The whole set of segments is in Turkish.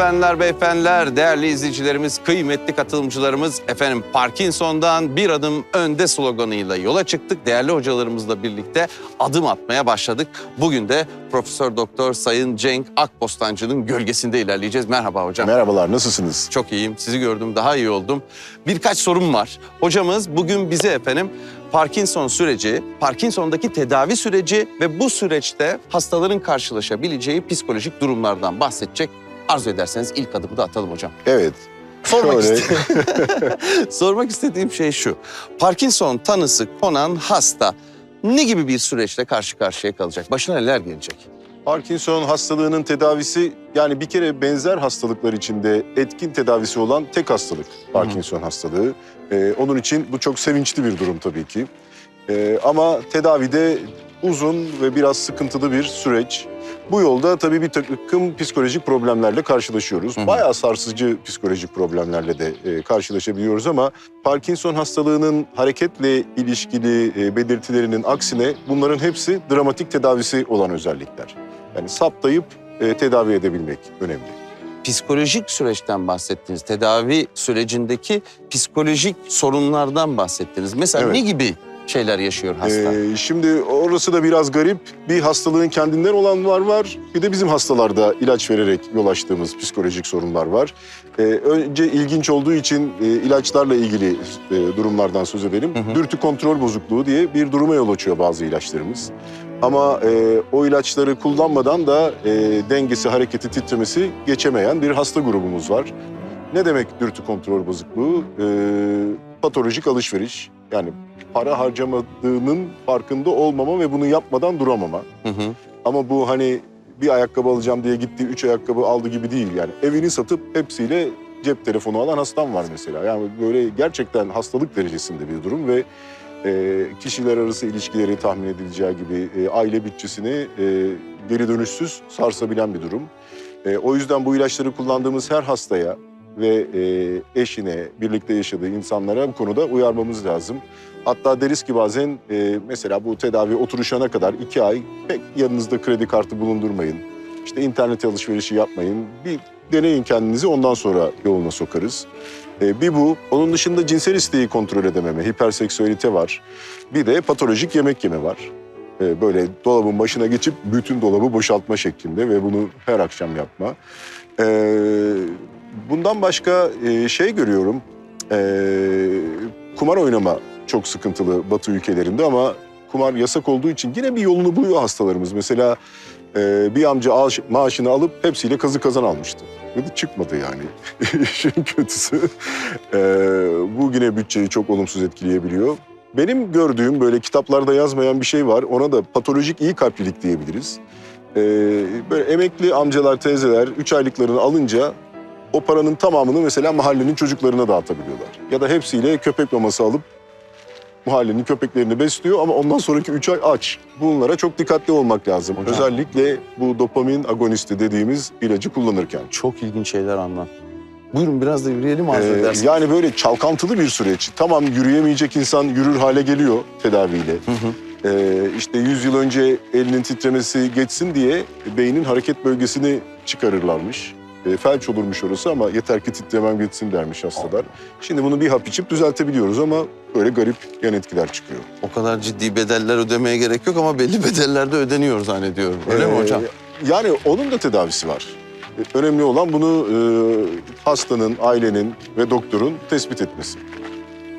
Hanımefendiler, beyefendiler, değerli izleyicilerimiz, kıymetli katılımcılarımız, efendim Parkinson'dan bir adım önde sloganıyla yola çıktık. Değerli hocalarımızla birlikte adım atmaya başladık. Bugün de Profesör Doktor Sayın Cenk Akbostancı'nın gölgesinde ilerleyeceğiz. Merhaba hocam. Merhabalar, nasılsınız? Çok iyiyim. Sizi gördüm, daha iyi oldum. Birkaç sorum var. Hocamız bugün bize efendim Parkinson süreci, Parkinson'daki tedavi süreci ve bu süreçte hastaların karşılaşabileceği psikolojik durumlardan bahsedecek. Arzu ederseniz ilk adımı da atalım hocam. Evet. Sormak, Şöyle- iste- Sormak istediğim şey şu. Parkinson tanısı konan hasta ne gibi bir süreçle karşı karşıya kalacak? Başına neler gelecek? Parkinson hastalığının tedavisi yani bir kere benzer hastalıklar içinde etkin tedavisi olan tek hastalık Parkinson hastalığı. Ee, onun için bu çok sevinçli bir durum tabii ki. Ee, ama tedavide uzun ve biraz sıkıntılı bir süreç. Bu yolda tabii bir takım psikolojik problemlerle karşılaşıyoruz. Hı hı. Bayağı sarsıcı psikolojik problemlerle de e, karşılaşabiliyoruz ama Parkinson hastalığının hareketle ilişkili e, belirtilerinin aksine bunların hepsi dramatik tedavisi olan özellikler. Yani saptayıp e, tedavi edebilmek önemli. Psikolojik süreçten bahsettiniz. Tedavi sürecindeki psikolojik sorunlardan bahsettiniz. Mesela Evet. ne gibi şeyler yaşıyor hasta? Ee, şimdi orası da biraz garip. Bir hastalığın kendinden olanlar var. Bir de bizim hastalarda ilaç vererek yol açtığımız psikolojik sorunlar var. Ee, önce ilginç olduğu için e, ilaçlarla ilgili e, durumlardan söz edelim. Hı hı. Dürtü kontrol bozukluğu diye bir duruma yol açıyor bazı ilaçlarımız. Ama e, o ilaçları kullanmadan da e, dengesi, hareketi, titremesi geçemeyen bir hasta grubumuz var. Ne demek dürtü kontrol bozukluğu? E, patolojik alışveriş. Yani para harcamadığının farkında olmama ve bunu yapmadan duramama. Hı hı. Ama bu hani bir ayakkabı alacağım diye gitti, üç ayakkabı aldı gibi değil yani. Evini satıp hepsiyle cep telefonu alan hastam var mesela. Yani böyle gerçekten hastalık derecesinde bir durum ve e, kişiler arası ilişkileri tahmin edileceği gibi e, aile bütçesini e, geri dönüşsüz sarsabilen bir durum. E, o yüzden bu ilaçları kullandığımız her hastaya ve e, eşine, birlikte yaşadığı insanlara bu konuda uyarmamız lazım. Hatta deriz ki bazen e, mesela bu tedavi oturuşana kadar iki ay pek yanınızda kredi kartı bulundurmayın. İşte internet alışverişi yapmayın. Bir deneyin kendinizi ondan sonra yoluna sokarız. E, bir bu. Onun dışında cinsel isteği kontrol edememe, hiperseksüelite var. Bir de patolojik yemek yeme var. E, böyle dolabın başına geçip bütün dolabı boşaltma şeklinde ve bunu her akşam yapma. E, bundan başka e, şey görüyorum. E, kumar oynama çok sıkıntılı Batı ülkelerinde ama kumar yasak olduğu için yine bir yolunu buluyor hastalarımız. Mesela e, bir amca maaşını alıp hepsiyle kazı kazan almıştı. Ve de çıkmadı yani. İşin kötüsü. Bu yine bütçeyi çok olumsuz etkileyebiliyor. Benim gördüğüm böyle kitaplarda yazmayan bir şey var. Ona da patolojik iyi kalplilik diyebiliriz. Böyle emekli amcalar, teyzeler üç aylıklarını alınca o paranın tamamını mesela mahallenin çocuklarına dağıtabiliyorlar. Ya da hepsiyle köpek maması alıp mahallenin köpeklerini besliyor ama ondan sonraki üç ay aç. Bunlara çok dikkatli olmak lazım. Hocam. Özellikle bu dopamin agonisti dediğimiz ilacı kullanırken. Çok ilginç şeyler anlat. Buyurun biraz da yürüyelim arzu Ee, ederseniz. yani böyle çalkantılı bir süreç. Tamam yürüyemeyecek insan yürür hale geliyor tedaviyle. Hı hı. Ee, işte 100 yıl önce elinin titremesi geçsin diye beynin hareket bölgesini çıkarırlarmış. Ee, felç olurmuş orası ama yeter ki titremem geçsin dermiş hastalar. Şimdi bunu bir hap içip düzeltebiliyoruz ama böyle garip yan etkiler çıkıyor. O kadar ciddi bedeller ödemeye gerek yok ama belli bedeller de ödeniyor zannediyorum. Öyle mi Ee, hocam? Yani onun da tedavisi var. Ee, Önemli olan bunu e, hastanın, ailenin ve doktorun tespit etmesi.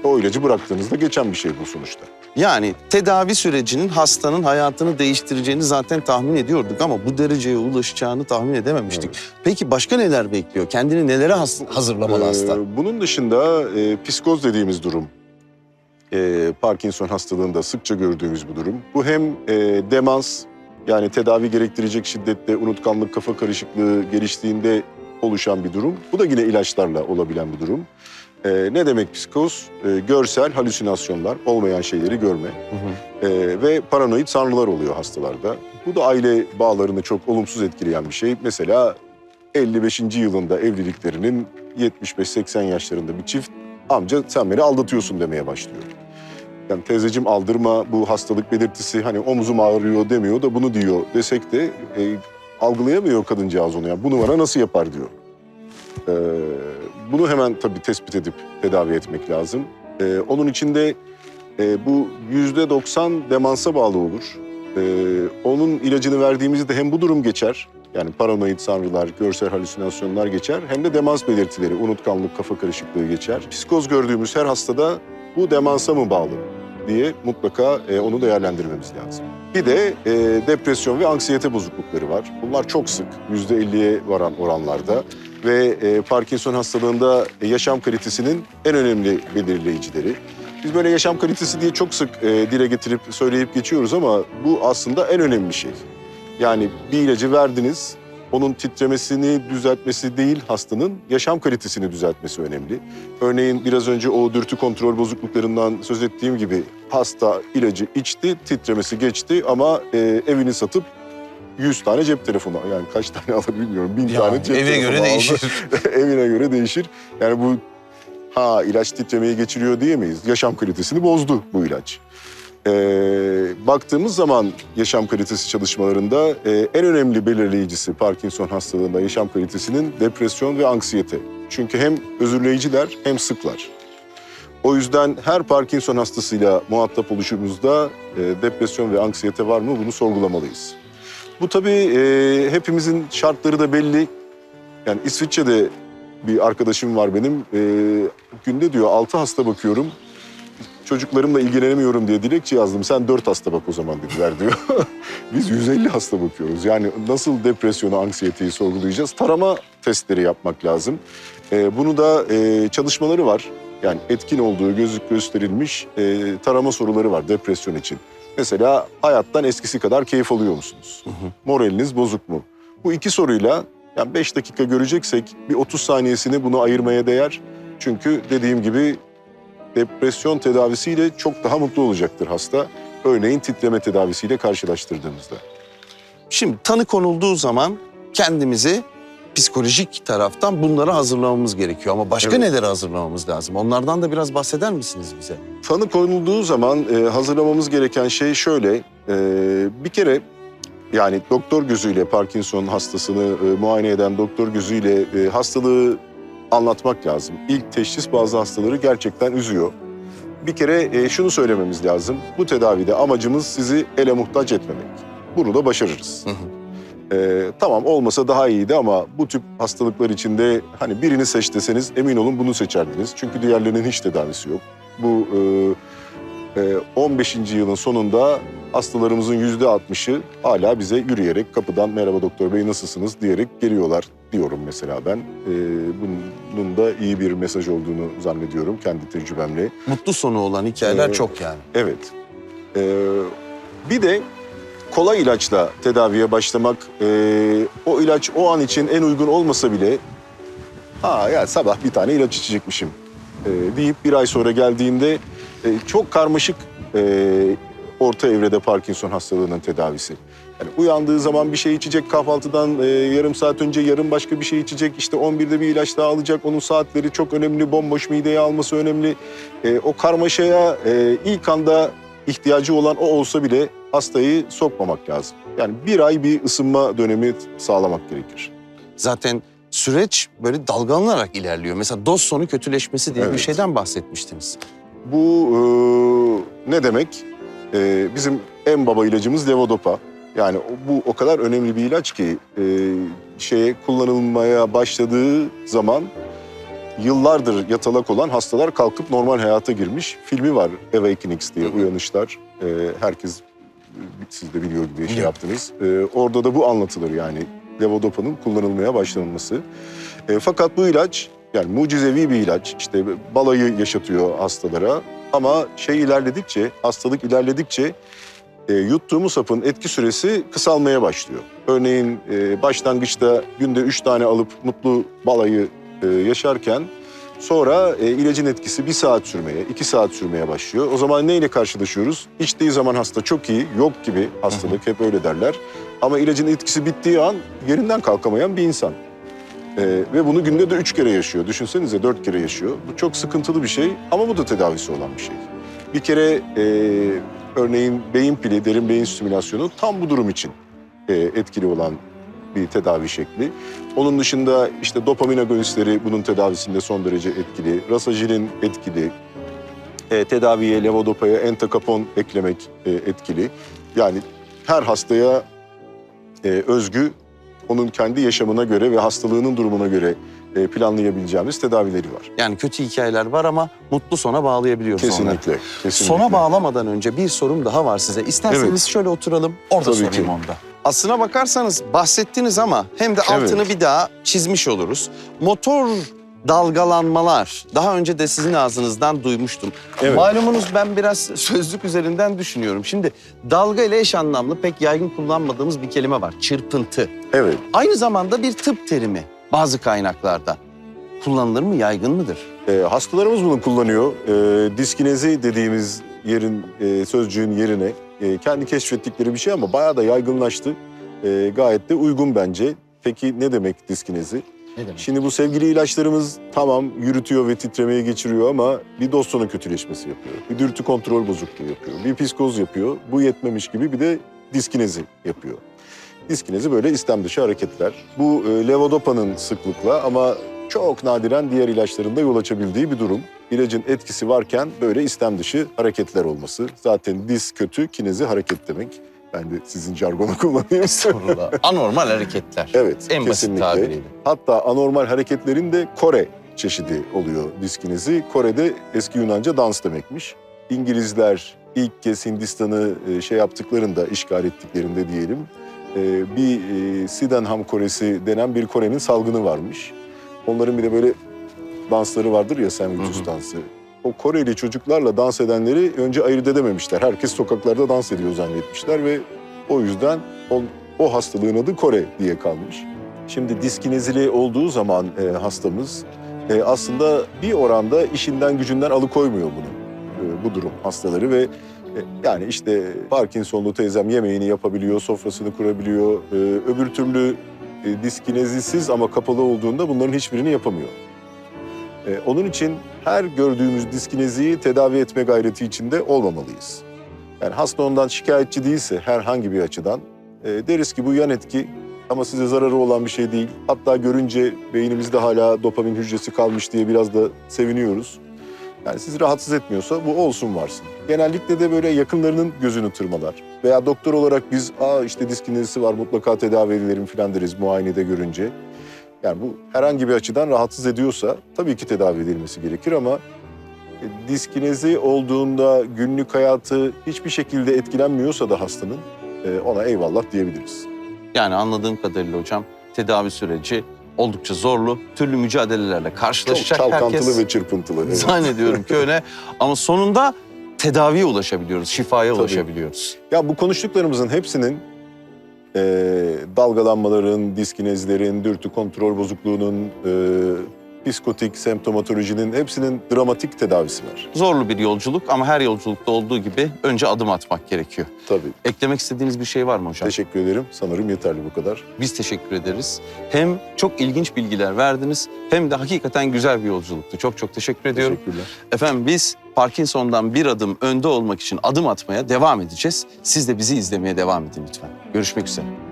O ilacı bıraktığınızda geçen bir şey bu sonuçta. Yani tedavi sürecinin hastanın hayatını değiştireceğini zaten tahmin ediyorduk ama bu dereceye ulaşacağını tahmin edememiştik. Peki başka neler bekliyor? Kendini nelere has- hazırlamalı Ee, hasta? Bunun dışında e, psikoz dediğimiz durum, e, Parkinson hastalığında sıkça gördüğümüz bu durum. Bu hem e, demans yani tedavi gerektirecek şiddette unutkanlık, kafa karışıklığı geliştiğinde oluşan bir durum. Bu da yine ilaçlarla olabilen bir durum. E, ne demek psikoz? E, görsel halüsinasyonlar, olmayan şeyleri görme. Hı hı. Ee, ve paranoid sanrılar oluyor hastalarda. Bu da aile bağlarını çok olumsuz etkileyen bir şey. Mesela 55. yılında evliliklerinin 75-80 yaşlarında bir çift amca sen beni aldatıyorsun demeye başlıyor. Yani teyzecim aldırma bu hastalık belirtisi hani omuzum ağrıyor demiyor da bunu diyor desek de e, algılayamıyor kadıncağız onu. Yani bu numara nasıl yapar diyor. Ee, bunu hemen tabii tespit edip tedavi etmek lazım. Ee, onun içinde e, bu yüzde 90 demansa bağlı olur. Ee, onun ilacını verdiğimizde hem bu durum geçer, yani paranoid sanrılar, görsel halüsinasyonlar geçer, hem de demans belirtileri, unutkanlık, kafa karışıklığı geçer. Psikoz gördüğümüz her hastada bu demansa mı bağlı diye mutlaka e, onu değerlendirmemiz lazım. Bir de e, depresyon ve anksiyete bozuklukları var. Bunlar çok sık, yüzde 50'ye varan oranlarda ve e, Parkinson hastalığında yaşam kalitesinin en önemli belirleyicileri. Biz böyle yaşam kalitesi diye çok sık e, dile getirip söyleyip geçiyoruz ama bu aslında en önemli şey. Yani bir ilacı verdiniz, onun titremesini düzeltmesi değil hastanın yaşam kalitesini düzeltmesi önemli. Örneğin biraz önce o dürtü kontrol bozukluklarından söz ettiğim gibi hasta ilacı içti, titremesi geçti ama e, evini satıp 100 tane cep telefonu yani kaç tane alır bilmiyorum. Bin tane cep eve telefonu göre aldı. değişir. Evine göre değişir. Yani bu ha ilaç titremeyi geçiriyor diyemeyiz. Yaşam kalitesini bozdu bu ilaç. Ee, baktığımız zaman yaşam kalitesi çalışmalarında e, en önemli belirleyicisi Parkinson hastalığında yaşam kalitesinin depresyon ve anksiyete. Çünkü hem özürleyiciler hem sıklar. O yüzden her Parkinson hastasıyla muhatap oluşumuzda e, depresyon ve anksiyete var mı bunu sorgulamalıyız. Bu tabii e, hepimizin şartları da belli. Yani İsviçre'de bir arkadaşım var benim. E, günde diyor altı hasta bakıyorum. Çocuklarımla ilgilenemiyorum diye dilekçe yazdım. Sen dört hasta bak o zaman dediler diyor. Biz 150 hasta bakıyoruz. Yani nasıl depresyonu, anksiyeteyi sorgulayacağız? Tarama testleri yapmak lazım. E, bunu da e, çalışmaları var. Yani etkin olduğu gözük gösterilmiş e, tarama soruları var depresyon için. Mesela hayattan eskisi kadar keyif alıyor musunuz? Moraliniz bozuk mu? Bu iki soruyla yani 5 dakika göreceksek bir 30 saniyesini bunu ayırmaya değer. Çünkü dediğim gibi depresyon tedavisiyle çok daha mutlu olacaktır hasta. Örneğin titreme tedavisiyle karşılaştırdığımızda. Şimdi tanı konulduğu zaman kendimizi psikolojik taraftan bunlara hazırlamamız gerekiyor. Ama başka Evet. neleri hazırlamamız lazım? Onlardan da biraz bahseder misiniz bize? Tanı konulduğu zaman e, hazırlamamız gereken şey şöyle. e, bir kere yani doktor gözüyle Parkinson hastasını e, muayene eden doktor gözüyle e, hastalığı anlatmak lazım. İlk teşhis bazı hastaları gerçekten üzüyor. Bir kere e, şunu söylememiz lazım. Bu tedavide amacımız sizi ele muhtaç etmemek. Bunu da başarırız. Hı hı. E, tamam olmasa daha iyiydi ama bu tip hastalıklar içinde hani birini seç deseniz emin olun bunu seçerdiniz. Çünkü diğerlerinin hiç tedavisi yok. Bu e, e, 15. yılın sonunda hastalarımızın yüzde 60'ı hala bize yürüyerek kapıdan merhaba doktor bey nasılsınız diyerek geliyorlar diyorum mesela ben. E, bunun da iyi bir mesaj olduğunu zannediyorum kendi tecrübemle. Mutlu sonu olan hikayeler Evet. çok yani. Evet. Ee, bir de kolay ilaçla tedaviye başlamak, ee, o ilaç o an için en uygun olmasa bile ha ya sabah bir tane ilaç içecekmişim ee, deyip bir ay sonra geldiğinde ee, çok karmaşık ee, orta evrede Parkinson hastalığının tedavisi. Yani uyandığı zaman bir şey içecek kahvaltıdan ee, yarım saat önce yarım başka bir şey içecek. işte 11'de bir ilaç daha alacak. Onun saatleri çok önemli. Bomboş mideye alması önemli. Ee, o karmaşaya e, ilk anda ihtiyacı olan o olsa bile hastayı sokmamak lazım. Yani bir ay bir ısınma dönemi sağlamak gerekir. Zaten süreç böyle dalgalanarak ilerliyor. Mesela doz sonu kötüleşmesi diye bir Evet. şeyden bahsetmiştiniz. Bu e, ne demek? E, bizim en baba ilacımız levodopa. Yani bu o kadar önemli bir ilaç ki e, şeye kullanılmaya başladığı zaman yıllardır yatalak olan hastalar kalkıp normal hayata girmiş. Filmi var Awakenings diye uyanışlar. E, herkes siz de biliyor gibi şey yaptınız. E, orada da bu anlatılır yani levodopa'nın kullanılmaya başlanması. E, fakat bu ilaç yani mucizevi bir ilaç. İşte balayı yaşatıyor hastalara. Ama şey ilerledikçe, hastalık ilerledikçe e, yuttuğumuz hapın etki süresi kısalmaya başlıyor. Örneğin e, başlangıçta günde üç tane alıp mutlu balayı e, yaşarken sonra e, ilacın etkisi bir saat sürmeye, iki saat sürmeye başlıyor. O zaman neyle karşılaşıyoruz? İçtiği zaman hasta çok iyi, yok gibi hastalık hep öyle derler. Ama ilacın etkisi bittiği an yerinden kalkamayan bir insan. Ee, ve bunu günde de üç kere yaşıyor. Düşünsenize dört kere yaşıyor. Bu çok sıkıntılı bir şey ama bu da tedavisi olan bir şey. Bir kere e, örneğin beyin pili, derin beyin stimülasyonu tam bu durum için e, etkili olan bir tedavi şekli. Onun dışında işte dopamin agonistleri bunun tedavisinde son derece etkili. Rasajilin etkili. E, tedaviye levodopaya entakapon eklemek e, etkili. Yani her hastaya e, özgü onun kendi yaşamına göre ve hastalığının durumuna göre planlayabileceğimiz tedavileri var. Yani kötü hikayeler var ama mutlu sona bağlayabiliyoruz onları. Kesinlikle. kesinlikle. Sona bağlamadan önce bir sorum daha var size. İsterseniz Evet. şöyle oturalım. Orada Tabii sorayım ki. onu da. Aslına bakarsanız bahsettiniz ama hem de Evet. altını bir daha çizmiş oluruz. Motor dalgalanmalar. Daha önce de sizin ağzınızdan duymuştum. Evet. Malumunuz ben biraz sözlük üzerinden düşünüyorum. Şimdi dalga ile eş anlamlı pek yaygın kullanmadığımız bir kelime var. Çırpıntı. Evet. Aynı zamanda bir tıp terimi bazı kaynaklarda. Kullanılır mı, yaygın mıdır? E, hastalarımız bunu kullanıyor. E, diskinezi dediğimiz yerin, e, sözcüğün yerine e, kendi keşfettikleri bir şey ama bayağı da yaygınlaştı. E, gayet de uygun bence. Peki ne demek diskinezi? Ne demek? Şimdi bu sevgili ilaçlarımız tamam yürütüyor ve titremeye geçiriyor ama bir dostona kötüleşmesi yapıyor. Bir dürtü kontrol bozukluğu yapıyor. Bir psikoz yapıyor. Bu yetmemiş gibi bir de diskinezi yapıyor. Diskinezi böyle istem dışı hareketler. Bu e, levodopa'nın sıklıkla ama çok nadiren diğer ilaçların da yol açabildiği bir durum. İlacın etkisi varken böyle istem dışı hareketler olması. Zaten dis kötü, kinezi hareket demek. Ben de sizin jargonu kullanayım. Estağfurullah. Anormal hareketler. Evet, En basit tabiriyle. Hatta anormal hareketlerin de Kore çeşidi oluyor diskinezi. Kore'de eski Yunanca dans demekmiş. İngilizler ilk kez Hindistan'ı e, şey yaptıklarında, işgal ettiklerinde diyelim, e, bir e, Sydenham Koresi denen bir Kore'nin salgını varmış. Onların bir de böyle dansları vardır ya hı. dansı. O Koreli çocuklarla dans edenleri önce ayırt edememişler. Herkes sokaklarda dans ediyor zannetmişler ve o yüzden o, o hastalığın adı Kore diye kalmış. Şimdi diskinezili olduğu zaman e, hastamız e, aslında bir oranda işinden gücünden alıkoymuyor bunu e, bu durum hastaları ve yani işte Parkinsonlu teyzem yemeğini yapabiliyor, sofrasını kurabiliyor. E, öbür türlü e, diskinezisiz ama kapalı olduğunda bunların hiçbirini yapamıyor. E, onun için her gördüğümüz diskineziyi tedavi etme gayreti içinde olmamalıyız. Yani hasta ondan şikayetçi değilse herhangi bir açıdan e, deriz ki bu yan etki ama size zararı olan bir şey değil. Hatta görünce beynimizde hala dopamin hücresi kalmış diye biraz da seviniyoruz. Yani sizi rahatsız etmiyorsa bu olsun varsın. Genellikle de böyle yakınlarının gözünü tırmalar. Veya doktor olarak biz aa işte diskinezisi var mutlaka tedavi edelim falan deriz muayenede görünce. Yani bu herhangi bir açıdan rahatsız ediyorsa tabii ki tedavi edilmesi gerekir ama e, diskinezi olduğunda günlük hayatı hiçbir şekilde etkilenmiyorsa da hastanın e, ona eyvallah diyebiliriz. Yani anladığım kadarıyla hocam tedavi süreci oldukça zorlu. Türlü mücadelelerle Çok karşılaşacak çalkantılı herkes. ve çırpıntılı. evet. Zannediyorum ki öyle. Ama sonunda tedaviye ulaşabiliyoruz, şifaya Tabii. ulaşabiliyoruz. Ya bu konuştuklarımızın hepsinin e, dalgalanmaların, diskinezlerin, dürtü kontrol bozukluğunun, e, psikotik semptomatolojinin hepsinin dramatik tedavisi var. Zorlu bir yolculuk ama her yolculukta olduğu gibi önce adım atmak gerekiyor. Tabii. Eklemek istediğiniz bir şey var mı hocam? Teşekkür ederim. Sanırım yeterli bu kadar. Biz teşekkür ederiz. Hem çok ilginç bilgiler verdiniz hem de hakikaten güzel bir yolculuktu. Çok çok teşekkür ediyorum. Teşekkürler. Efendim biz Parkinson'dan bir adım önde olmak için adım atmaya devam edeceğiz. Siz de bizi izlemeye devam edin lütfen. Görüşmek üzere.